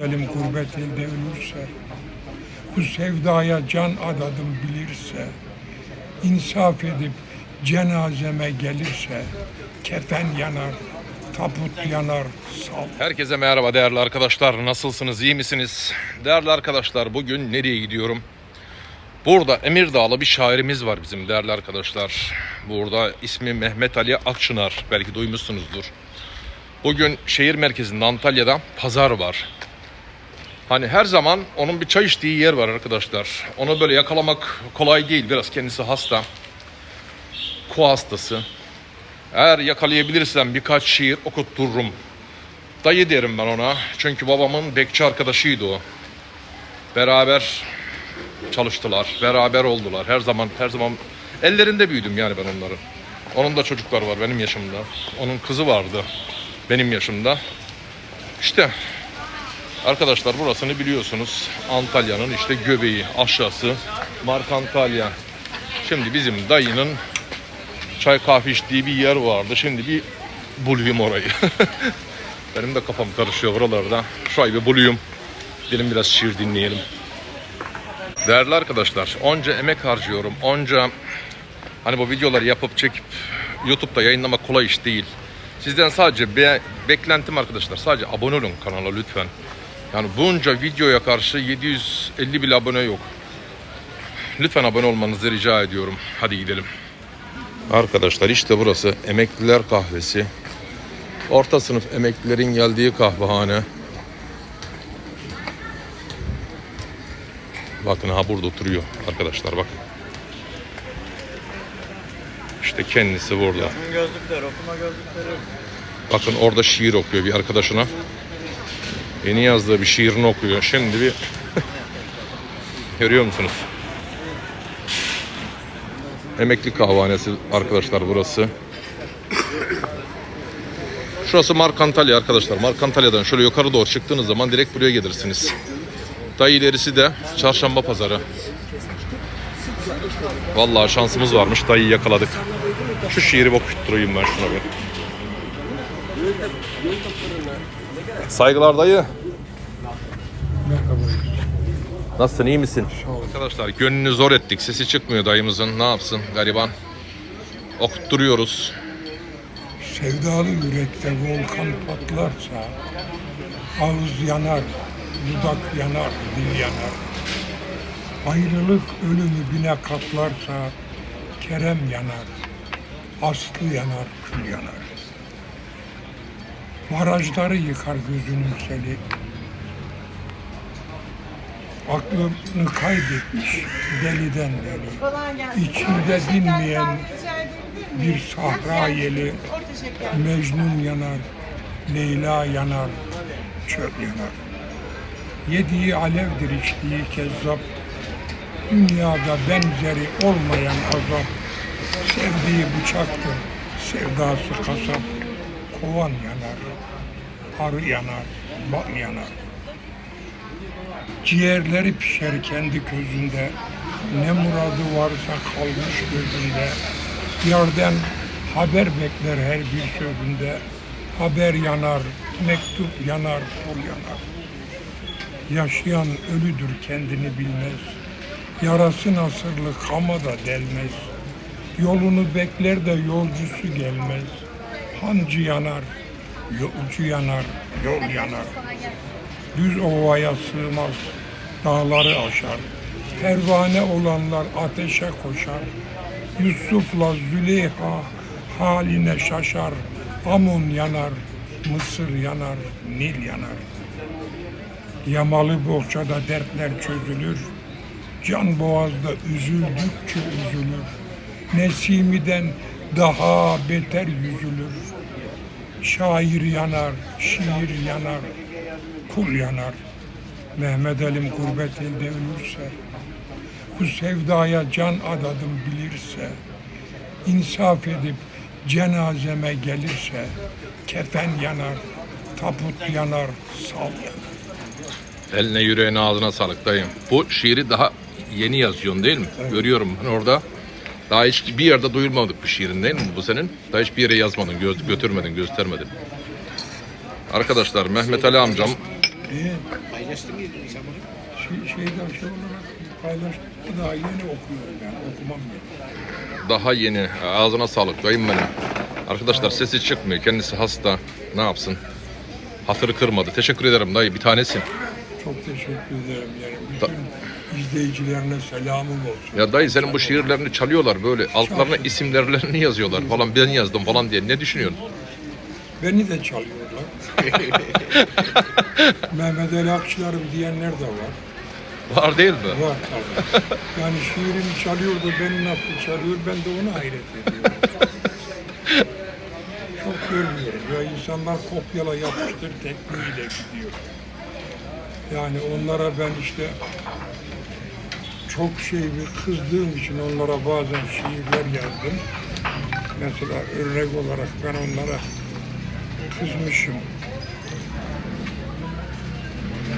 Elim gurbet elde ölürse, bu sevdaya can adadım bilirse, insaf edip cenazeme gelirse, kefen yanar, tabut yanar, sal. Herkese merhaba değerli arkadaşlar. Nasılsınız? iyi misiniz? Değerli arkadaşlar bugün nereye gidiyorum? Burada Emirdağlı bir şairimiz var bizim değerli arkadaşlar. Burada ismi Mehmet Ali Akçınar. Belki duymuşsunuzdur. Bugün şehir merkezinde Antalya'da pazar var. Hani her zaman onun bir çay içtiği yer var arkadaşlar. Onu böyle yakalamak kolay değil. Biraz kendisi hasta. Ko hastası. Eğer yakalayabilirsem birkaç şiir okuttururum. Dayı derim ben ona. Çünkü babamın bekçi arkadaşıydı o. Beraber çalıştılar. Beraber oldular. Her zaman her zaman ellerinde büyüdüm yani ben onların. Onun da çocuklar var benim yaşımda. Onun kızı vardı benim yaşımda. İşte arkadaşlar burasını biliyorsunuz. Antalya'nın işte göbeği aşağısı. Mark Antalya. Şimdi bizim dayının çay kahve içtiği bir yer vardı. Şimdi bir bulayım orayı. Benim de kafam karışıyor buralarda. Şurayı bir bulayım. Gelin biraz şiir dinleyelim. Değerli arkadaşlar, onca emek harcıyorum. Onca hani bu videoları yapıp çekip YouTube'da yayınlamak kolay iş değil. Sizden sadece be- beklentim arkadaşlar. Sadece abone olun kanala lütfen. Yani bunca videoya karşı 750 bile abone yok. Lütfen abone olmanızı rica ediyorum. Hadi gidelim. Arkadaşlar işte burası emekliler kahvesi. Orta sınıf emeklilerin geldiği kahvehane. Bakın ha burada oturuyor arkadaşlar bakın. İşte kendisi burada. Gözlükler, okuma gözlükleri. Bakın orada şiir okuyor bir arkadaşına. Yeni yazdığı bir şiirini okuyor. Şimdi bir görüyor musunuz? Emekli kahvehanesi arkadaşlar burası. Şurası Mark Antalya arkadaşlar. Mark Antalya'dan şöyle yukarı doğru çıktığınız zaman direkt buraya gelirsiniz. Daha ilerisi de çarşamba pazarı. Vallahi şansımız varmış. Dayıyı yakaladık. Şu şiiri okutturayım ben şuna bir. Saygılar dayı. Nasılsın iyi misin? Arkadaşlar gönlünü zor ettik. Sesi çıkmıyor dayımızın. Ne yapsın gariban? Okutturuyoruz. Sevdalı yürekte volkan patlarsa, ağız yanar, dudak yanar, dil yanar. Ayrılık ölümü bine katlarsa, kerem yanar, aslı yanar, kül yanar. Barajları yıkar gözünün seli. Aklını kaybetmiş deliden deli. İçinde dinmeyen bir sahra yeli. Mecnun yanar, Leyla yanar, çöl yanar. Yediği alevdir içtiği kezzap, dünyada benzeri olmayan azap. Sevdiği bıçaktır, sevdası kasap, kovan yanar, arı yanar, bal yanar. Ciğerleri pişer kendi közünde, ne muradı varsa kalmış gözünde. Yerden haber bekler her bir sözünde, haber yanar, mektup yanar, sol yanar. Yaşayan ölüdür kendini bilmez, yarası nasırlı kama da delmez. Yolunu bekler de yolcusu gelmez. Hancı yanar, yolcu yanar, yol yanar. Düz ovaya sığmaz, dağları aşar. Pervane olanlar ateşe koşar. Yusuf'la Züleyha haline şaşar. Amun yanar, Mısır yanar, Nil yanar. Yamalı bohçada dertler çözülür. Can boğazda üzüldükçe üzülür. Nesimiden daha beter yüzülür. Şair yanar, şiir yanar, kul yanar. Mehmet Ali'm gurbet elde ölürse, bu sevdaya can adadım bilirse, insaf edip cenazeme gelirse, kefen yanar, tabut yanar, sal yanar. Eline yüreğine ağzına sağlık dayım. Bu şiiri daha yeni yazıyorsun değil mi? Görüyorum ben orada. Daha hiç bir yerde duyulmadık bu şiirin değil mi bu senin? Daha hiçbir yere yazmadın, gö- götürmedin, göstermedin. Arkadaşlar Mehmet Ali amcam Niye? Paylaştın mı sen bunu? Şey, şeyden şey olarak paylaştım. Daha yeni okuyorum yani. Okumam yani. Daha yeni. Ağzına sağlık dayım benim. Arkadaşlar sesi çıkmıyor. Kendisi hasta. Ne yapsın? Hatırı kırmadı. Teşekkür ederim dayı. Bir tanesin. Çok teşekkür ederim yani. Bütün izleyicilerine selamım olsun. Ya dayı senin bu şiirlerini çalıyorlar böyle. Altlarına isimlerini yazıyorlar falan. Ben yazdım falan diye. Ne düşünüyorsun? Beni de çalıyorlar. Mehmet Ali Akçılarım diyenler de var. Var değil mi? Var tabii. Yani şiirimi çalıyordu, beni nasıl çalıyor, ben de ona hayret ediyorum. Çok görmüyorum. Ya insanlar kopyala yapıştır tekniğiyle gidiyor. Yani onlara ben işte çok şey bir kızdığım için onlara bazen şiirler yazdım. Mesela örnek olarak ben onlara kızmışım.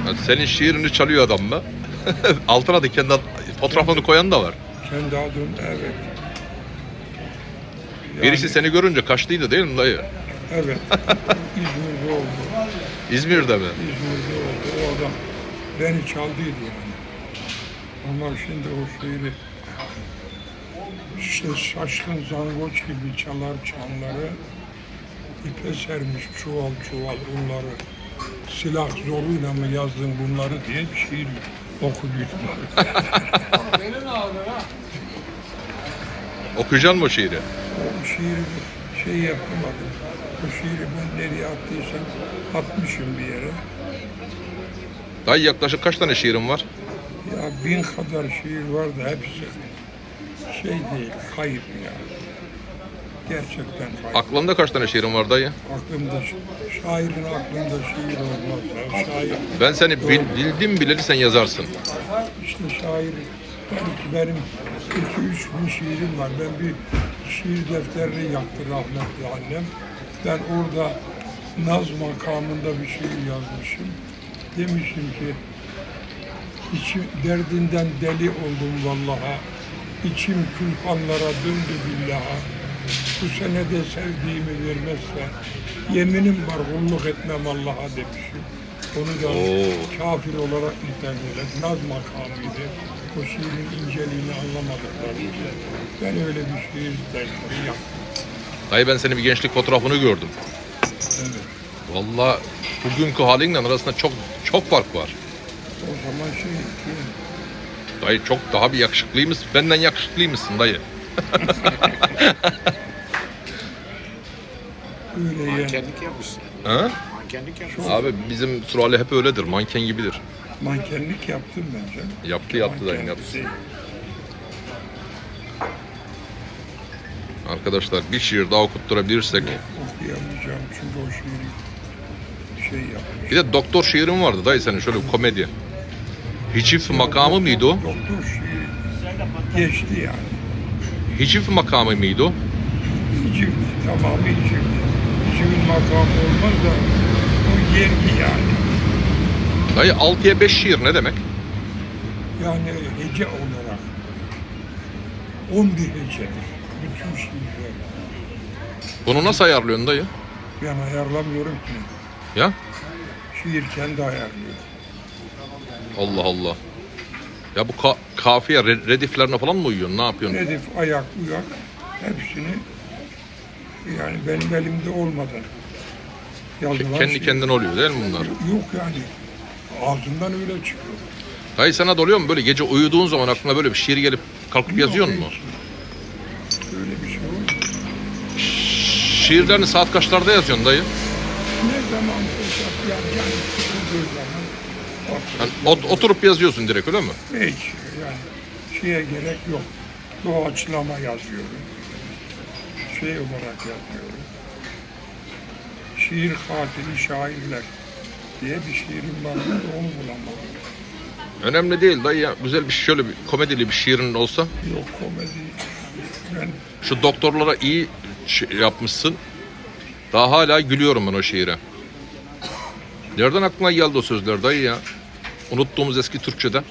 Yani senin şiirini çalıyor adam mı? Altına da kendi ad- fotoğrafını koyan da var. Kendi adım evet. Birisi Yani- seni görünce kaçtıydı değil mi dayı? Evet. İzmir'de oldu. İzmir'de mi? İzmir'de oldu. O adam beni çaldıydı yani. Ama şimdi o şiiri işte şaşkın zangoç gibi çalar çanları ipe sermiş çuval çuval bunları silah zoruyla mı yazdın bunları diye bir şiir okuduydum. Okuyacaksın mı o şiiri? O şiiri şey yapamadım. O şiiri ben nereye attıysam atmışım bir yere. Dayı yaklaşık kaç tane şiirin var? Ya bin kadar şiir var da hepsi şey değil, kayıp ya. Gerçekten. Aklında kaç tane şiirin var dayı? Aklımda, şairin aklında şiir olmaz ya. Şair, Ben seni bil, bildim bileli sen yazarsın. işte şair, belki benim iki üç bin şiirim var. Ben bir şiir defterini yaktı rahmetli annem. Ben orada Naz makamında bir şiir yazmışım. Demişim ki, içim derdinden deli oldum vallaha. İçim külhanlara döndü billaha. Bu sene de sevdiğimi vermezse yeminim var kulluk etmem Allah'a demişim. Onu da Oo. kafir olarak nitelediler. Naz makamıydı. O şiirin inceliğini anlamadıkları için. Ben öyle bir şiir dersleri yaptım. Dayı ben senin bir gençlik fotoğrafını gördüm. Evet. Vallahi bugünkü halinle arasında çok çok fark var. O zaman şey, şey Dayı çok daha bir yakışıklıymışsın. Benden yakışıklıymışsın dayı. Öyle yani. Mankenlik yapmış yani. Ha? Mankenlik yapmış. Abi bizim Surali hep öyledir. Manken gibidir. Mankenlik yaptım bence. Yaptı yaptı dayım yaptı. Arkadaşlar bir şiir daha okutturabilirsek. Okuyamayacağım çünkü o şiiri şey yapmış. Bir de doktor şiirin vardı dayı senin şöyle bir komedi. Hicif makamı mıydı o? Doktor şiiri geçti yani. Hicif makamı mıydı o? İcim, tamamı icim. İcimin makamı olmaz da o yergi yani. Dayı 6'ya 5 şiir ne demek? Yani hece olarak 11 hecedir. Bütün şiirler. Bunu nasıl ayarlıyorsun dayı? Ben ayarlamıyorum ki. Ya? Şiir kendi ayarlıyor. Allah Allah. Ya bu ka- kafiye re- rediflerine falan mı uyuyorsun? Ne yapıyorsun? Redif, ayak, uyak hepsini yani benim elimde olmadan yazılan Kendi şiir. kendine oluyor değil mi bunlar? Yok yani. Ağzından öyle çıkıyor. Dayı sana da oluyor mu böyle gece uyuduğun zaman aklına böyle bir şiir gelip kalkıp yazıyor mu? Öyle bir şey olur. Şiirlerini saat kaçlarda yazıyorsun dayı? Ne zaman fırsat yani, yani sıkıldığı zaman Yani ot- oturup yazıyorsun direkt öyle mi? hiç yani şeye gerek yok. Doğaçlama yazıyorum. Şey olarak yazıyorum. Şiir katili şairler diye bir şiirim var onu bulamadım. Önemli değil dayı ya. Güzel bir şöyle bir komedili bir şiirin olsa. Yok komedi. Ben Şu doktorlara iyi şey yapmışsın. Daha hala gülüyorum ben o şiire. Nereden aklına geldi o sözler dayı ya? Unuttuğumuz eski Türkçeden.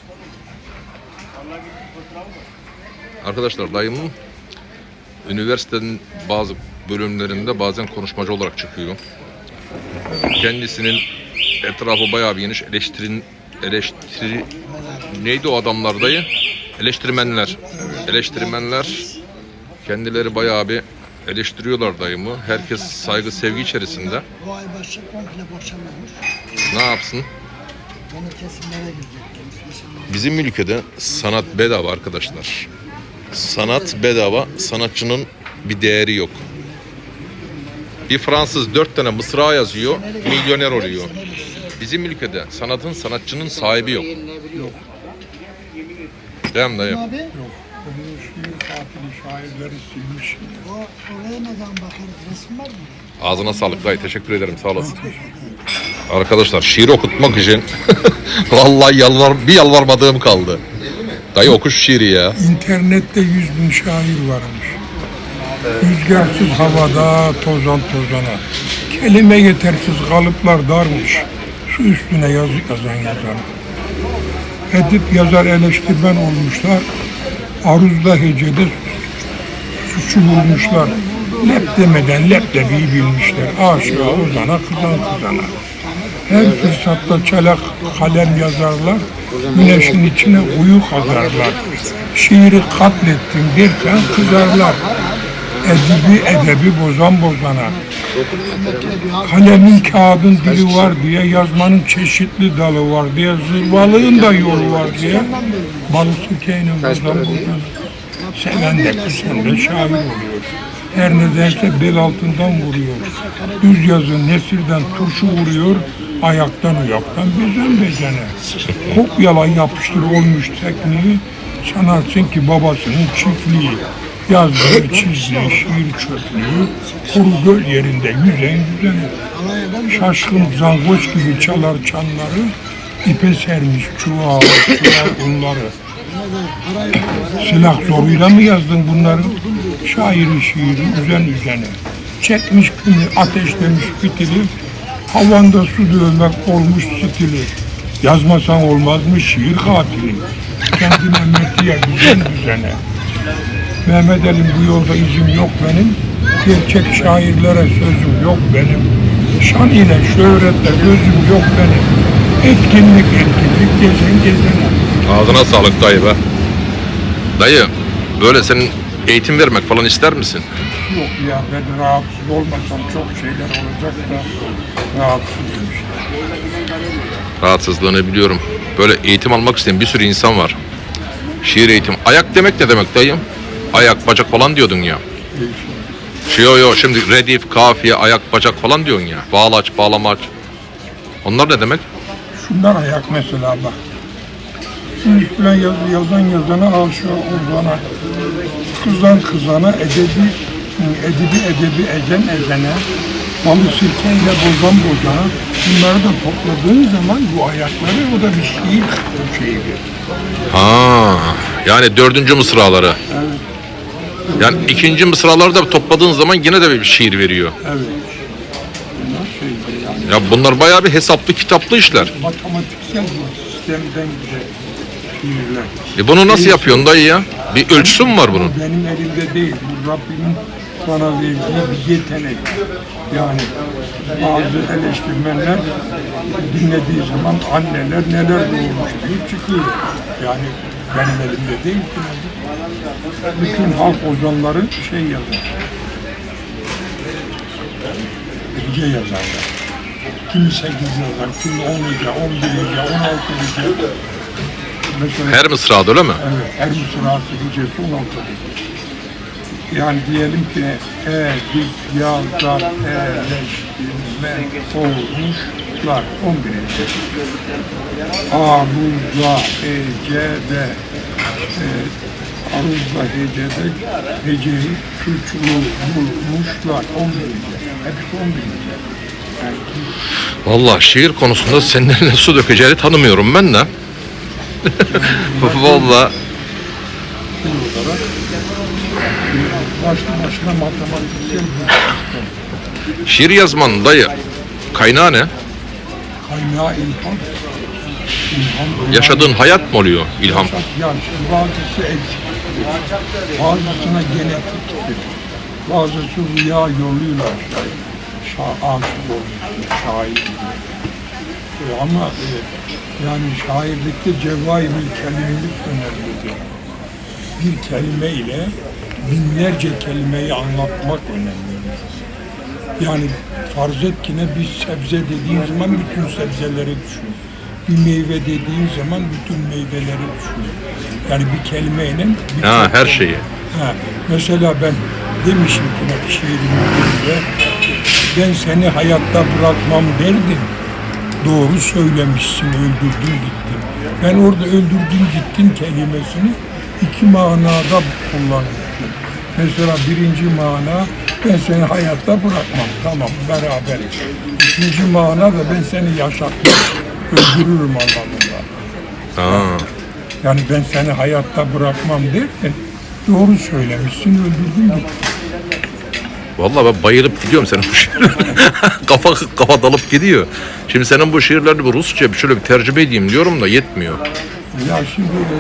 Arkadaşlar dayımın üniversitenin bazı bölümlerinde bazen konuşmacı olarak çıkıyor. Kendisinin Etrafı bayağı bir geniş. Eleştirin, eleştiri... Neydi o adamlar dayı? Eleştirmenler. Eleştirmenler kendileri bayağı bir eleştiriyorlar dayımı. Herkes saygı sevgi içerisinde. Ne yapsın? Yeni kesimlere girecek. İnşallah. Bizim ülkede sanat bedava arkadaşlar. Sanat bedava, sanatçının bir değeri yok. Bir Fransız dört tane mısra yazıyor, milyoner oluyor. Bizim ülkede sanatın, sanatçının sahibi yok. Değil mi dayı? Abi Onun şiir katili şairleri silmiş. o oraya ne zaman bakarız? Resim var mı? Ağzına sağlık dayı, teşekkür ederim, sağ olasın. Arkadaşlar şiir okutmak için vallahi yalvar, bir yalvarmadığım kaldı. Dayı oku şu şiiri ya. İnternette yüz bin şair varmış. Rüzgarsız havada tozan tozana. Kelime yetersiz kalıplar darmış. Su üstüne yazı yazan yazan. Edip yazar eleştirmen olmuşlar. Aruzda hecede suçu bulmuşlar. Lep demeden leblebiyi bilmişler. Aşığa ozana kızan kızana. Her fırsatta çelak kalem yazarlar. Güneşin içine uyu kazarlar. Şiiri katlettim dersen kızarlar. Edibi edebi bozan bozana. Kalemin kağıdın dili var diye, yazmanın çeşitli dalı var diye, zırvalığın da yolu var diye, balık sükeyinin bozan bozana. Seven de küsen de şair oluyor. Her nedense bel altından vuruyor. Düz yazı nesirden turşu vuruyor, ayaktan uyaktan bezen bezene. Kopyala yapıştır olmuş tekniği, sanarsın ki babasının çiftliği. Yazdığı, çizdiği şiir çöplüğü, kuru göl yerinde yüzen yüzene. Şaşkın zangoç gibi çalar çanları, ipe sermiş çuval, çuval unları. Silah zoruyla mı yazdın bunları? Şairi şiiri üzen üzene. Çekmiş günü ateşlemiş fitili, havanda su dövmek olmuş stili. Yazmasan olmaz mı şiir katili? Kendine metiye düzen düzene. Mehmet Ali'm bu yolda izim yok benim. Gerçek şairlere sözüm yok benim. Şan ile şöhretle gözüm yok benim. Etkinlik etkinlik gezen gezene. Ağzına sağlık dayı be. Dayı, böyle senin eğitim vermek falan ister misin? Yok ya ben rahatsız olmasam çok şeyler olacak da rahatsızım işte. Rahatsızlığını biliyorum. Böyle eğitim almak isteyen bir sürü insan var. Şiir eğitim. Ayak demek ne demek dayı? Ayak, bacak falan diyordun ya. Şey yo yo şimdi redif, kafiye, ayak, bacak falan diyorsun ya. Bağlaç, bağlamaç. Onlar ne demek? Şunlar ayak mesela bak. Şunun üstüne yazı yazan yazana aşık olana, kızan kızana, edebi, edibi edebi ezen ezene, balı sirkeyle bozan bozana. Bunları da topladığın zaman bu ayakları o da bir şiir şeyidir. Ha, yani dördüncü mısraları. Yani ikinci mısraları da topladığın zaman yine de bir şiir veriyor. Evet. Bunlar şeydir yani. Ya bunlar bayağı bir hesaplı, kitaplı işler. Matematiksel bir sistemden gider şiirler. E bunu nasıl yapıyorsun dayı ya? Bir ölçüsü mü var bunun? Benim elimde değil. Bu Rabbimin bana verdiği bir yetenek. Yani bazı eleştirmenler dinlediği zaman anneler neler doğurmuş deyip çıkıyor. Yani benim elimde değil. Bütün halk ozanları şey yazar. Hece yazarlar. Kimi sekiz yazar, kimi on hece, on bir hece, on altı. Mesela Her mısrada öyle mi? Evet, her mısrası hecesi 16 Yani diyelim ki edik, yazar, eleştirme olmuşlar 11 hece. Aruzla, hecede, e, aruzla hecede heceyi suçlu bulmuşlar 11 hece. Hepsi 11 hece. Yani Vallahi şiir konusunda senin su dökeceğini tanımıyorum ben de. Vallahi başlı başına matematiksel bir sistem. şiir yazmanın dayı kaynağı ne? Kaynağı ilham. İlham Yaşadığın hayat mı oluyor ilham? Ya şimdi bazısı eksiktir. Bazısına genetiktir. Bazısı rüya yoluyla şa aşık olmuş, şair. e, ama e, yani şairlikte cevahirül kelimelik önemlidir. Bir kelime ile binlerce kelimeyi anlatmak önemlidir. Yani farz et ki ne bir sebze dediğin zaman bütün sebzeleri düşün. Bir meyve dediğin zaman bütün meyveleri düşün. Yani bir kelimeyle bir Ha her şeyi. Ha, mesela ben demişim ki bak şiirimin birinde ben seni hayatta bırakmam derdim. Doğru söylemişsin, öldürdün gittin. Ben orada öldürdün gittin kelimesini iki manada kullanıyorum. Mesela birinci mana ben seni hayatta bırakmam. Tamam beraberiz. İkinci mana da ben seni yaşatmam. Öldürürüm anlamında. Ha. Yani ben seni hayatta bırakmam derken doğru söylemişsin öldürdün gittin. Vallahi ben bayılıp gidiyorum senin bu şiirlerine. kafa kafa dalıp gidiyor. Şimdi senin bu şiirlerini bir Rusça bir şöyle bir tercüme edeyim diyorum da yetmiyor. Ya şimdi e,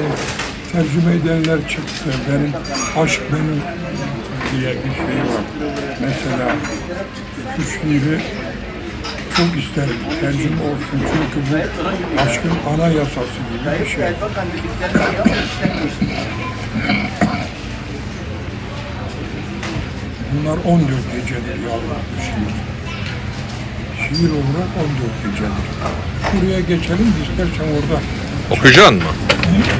tercüme edenler çıktı. Benim aşk benim diye bir şey var. Mesela şu şiiri çok isterim tercüme olsun çünkü bu aşkın anayasası gibi bir şey. Bunlar 14 gecedir yavrum şiir. Şiir olarak 14 gecedir. Şuraya geçelim istersen orada Okuyacaksın mı?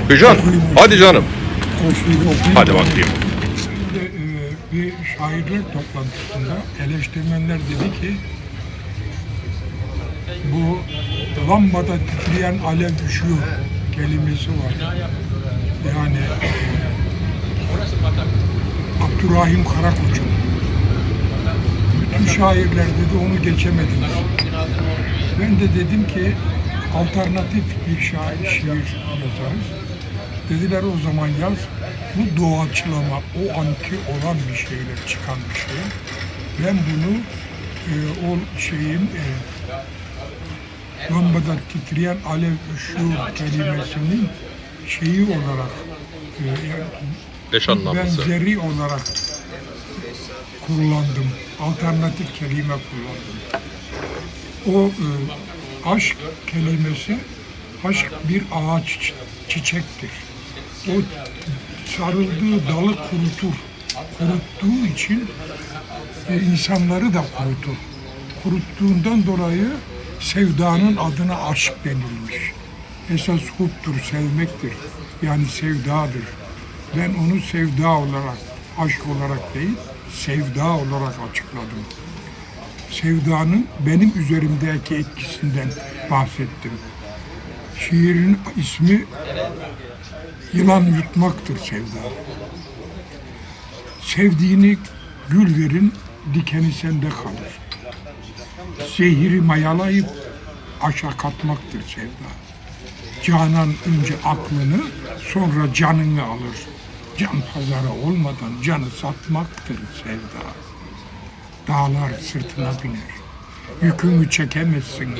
Okuyacaksın. Hadi canım. o şiiri okuyayım. Hadi bakayım. Şairler toplantısında eleştirmenler dedi ki bu lambada titreyen alev üşüyor kelimesi var. Yani e, Abdurrahim Karakoç'un bütün şairler dedi onu geçemediniz. Ben de dedim ki alternatif bir şair, şiir yazarız. Dediler o zaman yaz. Bu doğaçlama, o anki olan bir şeyler çıkan bir şey. Ben bunu e, o şeyin e, lambada titreyen alev ışığı kelimesinin şeyi olarak e, yani Eş anlamlısı. benzeri olarak kullandım. Alternatif kelime kullandım. O e, aşk kelimesi, aşk bir ağaç çi- çiçektir. O sarıldığı dalı kurutur. Kuruttuğu için e, insanları da kurutur. Kuruttuğundan dolayı sevdanın adına aşk denilmiş. Esas hubdur, sevmektir. Yani sevdadır. Ben onu sevda olarak, aşk olarak değil, sevda olarak açıkladım. Sevdanın benim üzerimdeki etkisinden bahsettim. Şiirin ismi Yılan yutmaktır sevda. Sevdiğini gül verin, dikeni sende kalır. Zehiri mayalayıp aşa katmaktır sevda. Canan önce aklını, sonra canını alır. Can pazarı olmadan canı satmaktır sevda. Dağlar sırtına biner. Yükünü çekemezsin.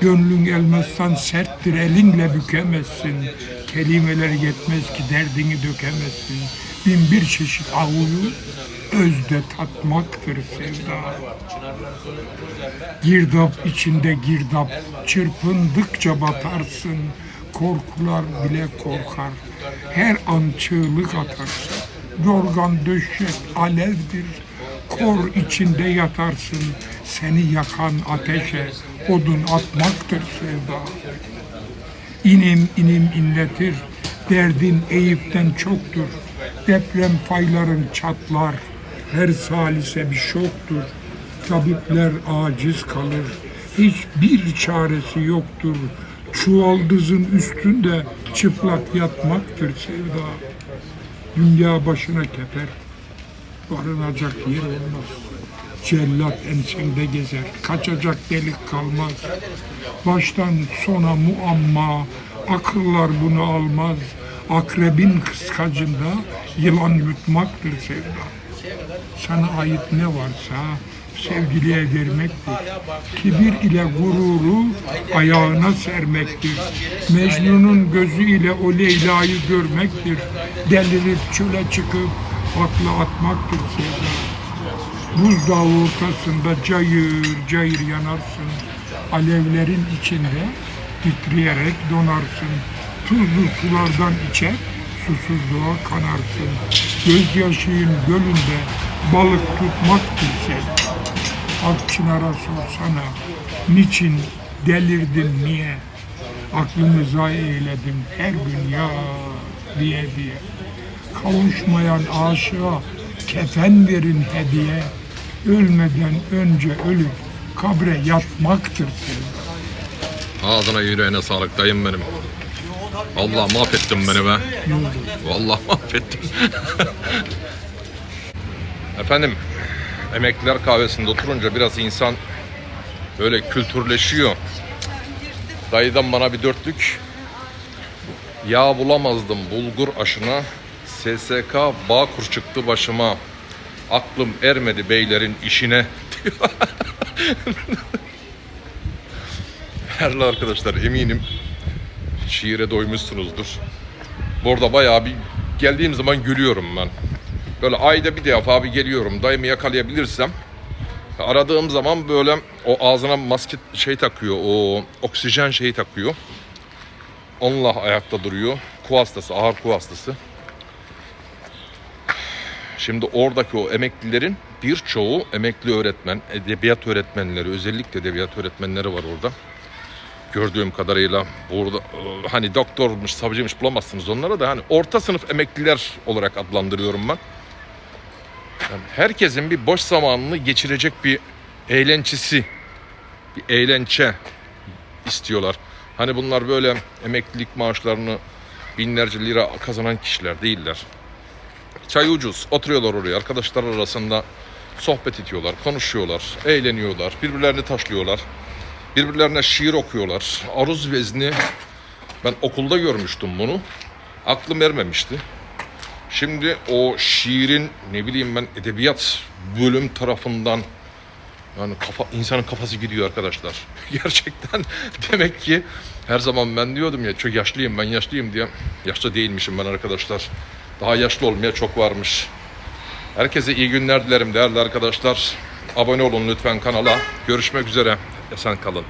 Gönlün elmezsen serttir elinle bükemezsin. Kelimeler yetmez ki derdini dökemezsin. Bin bir çeşit avuyu özde tatmaktır sevda. Girdap içinde girdap, çırpındıkça batarsın. Korkular bile korkar, her an çığlık atarsın. Yorgan döşek alevdir, kor içinde yatarsın. Seni yakan ateşe odun atmaktır sevda. İnim inim inletir, derdin Eyüp'ten çoktur. Deprem fayların çatlar, her salise bir şoktur. Tabipler aciz kalır, hiçbir çaresi yoktur. Çuvaldızın üstünde çıplak yatmaktır sevda. Dünya başına keper, barınacak yer olmaz. Cellat ensende gezer, kaçacak delik kalmaz. Baştan sona muamma, akıllar bunu almaz. Akrebin kıskacında yılan yutmaktır sevda. Sana ait ne varsa sevgiliye vermektir. Kibir ile gururu ayağına sermektir. Mecnun'un gözüyle o Leyla'yı görmektir. Delirip çöle çıkıp akla atmaktır sevda. Buzdağı ortasında cayır cayır yanarsın. alevlerin içinde titreyerek donarsın. Tuzlu sulardan içer, susuzluğa kanarsın. Gözyaşıyın gölünde balık tutmak bilsen. Akçınar'a sorsana, niçin delirdin niye? Aklımı zayi eyledim her gün ya diye diye. Kavuşmayan aşığa kefen verin hediye. Ölmeden önce ölüp kabre yatmaktır senin. Ağzına yüreğine sağlık dayım benim. Allah mahvettin beni be. Vallahi mahvettin. Efendim, emekliler kahvesinde oturunca biraz insan böyle kültürleşiyor. Dayıdan bana bir dörtlük. Yağ bulamazdım bulgur aşına. SSK Bağkur çıktı başıma. Aklım ermedi beylerin işine diyor. Arkadaşlar eminim şiire doymuşsunuzdur. Burada bayağı bir geldiğim zaman gülüyorum ben. Böyle ayda bir defa bir geliyorum. Dayımı yakalayabilirsem aradığım zaman böyle o ağzına maske şey takıyor. O oksijen şeyi takıyor. Onunla ayakta duruyor. Kuva hastası, ağır kuva hastası. Şimdi oradaki o emeklilerin birçoğu emekli öğretmen, edebiyat öğretmenleri, özellikle edebiyat öğretmenleri var orada gördüğüm kadarıyla burada e, hani doktormuş, savcıymış bulamazsınız onlara da hani orta sınıf emekliler olarak adlandırıyorum ben. Yani herkesin bir boş zamanını geçirecek bir eğlencesi, bir eğlence istiyorlar. Hani bunlar böyle emeklilik maaşlarını binlerce lira kazanan kişiler değiller. Çay ucuz, oturuyorlar oraya arkadaşlar arasında sohbet ediyorlar, konuşuyorlar, eğleniyorlar, birbirlerini taşlıyorlar. Birbirlerine şiir okuyorlar. Aruz vezni. Ben okulda görmüştüm bunu. Aklım ermemişti. Şimdi o şiirin ne bileyim ben edebiyat bölüm tarafından yani kafa insanın kafası gidiyor arkadaşlar. Gerçekten demek ki her zaman ben diyordum ya çok yaşlıyım ben yaşlıyım diye. Yaşlı değilmişim ben arkadaşlar. Daha yaşlı olmaya çok varmış. Herkese iyi günler dilerim değerli arkadaşlar. Abone olun lütfen kanala. Görüşmek üzere. Esen kalın.